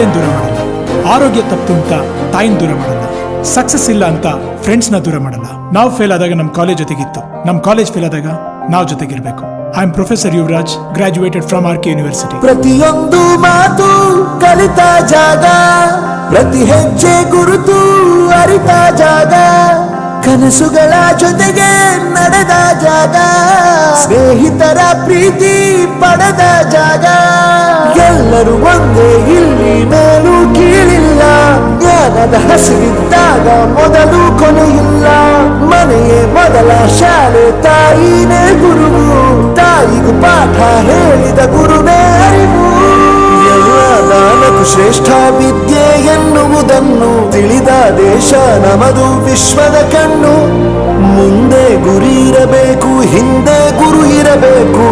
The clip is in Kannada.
ತಂದೆನ ದೂರ ಮಾಡಲ್ಲ. ಆರೋಗ್ಯ ತಪ್ಪು ಅಂತ ತಾಯಿನ ದೂರ ಮಾಡಲ್ಲ. ಸಕ್ಸಸ್ ಇಲ್ಲ ಅಂತ ಫ್ರೆಂಡ್ಸ್ನ ದೂರ ಮಾಡಲ್ಲ. ನಾವು ಫೇಲ್ ಆದಾಗ ನಮ್ಮ ಕಾಲೇಜ್ ಜೊತೆಗಿತ್ತು. ನಮ್ಮ ಕಾಲೇಜ್ ಫೇಲ್ ಆದಾಗ ನಾವು ಜೊತೆಗಿರ್ಬೇಕು. I am professor Yuvraj graduated from R K university ಪ್ರತಿಯೊಂದು ಮಾತು ಕಲಿತ ಜಾಗ, ಪ್ರತಿ ಹೆಜ್ಜೆ ಗುರುತು ಅರಿತ ಜಾಗ, ಕನಸುಗಳ ಜೊತೆಗೆ ನಡೆದ ಜಾಗ, ಸ್ನೇಹಿತರ ಪ್ರೀತಿ ಪಡೆದ ಜಾಗ. ಎಲ್ಲರೂ ಒಂದೇ, ಇಲ್ಲಿ ಮೇಲೂ ಕೀಳಿಲ್ಲ. ಜ್ಞಾನದ ಹಸಿವಿದ್ದಾಗ ಮೊದಲು ಕೊನೆಯಿಲ್ಲ. ಮನೆಯೇ ಮೊದಲ ಶಾಲೆ, ತಾಯಿನೇ ಗುರುವು. ತಾಯಿಗೂ ಪಾಠ ಹೇಳಿದ ಗುರುವೇ ಅರಿವು. ದಾನಕು ಶ್ರೇಷ್ಠ ವಿದ್ಯೆ ಎನ್ನುವುದನ್ನು ತಿಳಿದ ದೇಶ ನಮದು ವಿಶ್ವದ ಕಣ್ಣು. ಮುಂದೆ ಗುರಿ ಇರಬೇಕು, ಹಿಂದೆ ಗುರು ಇರಬೇಕು.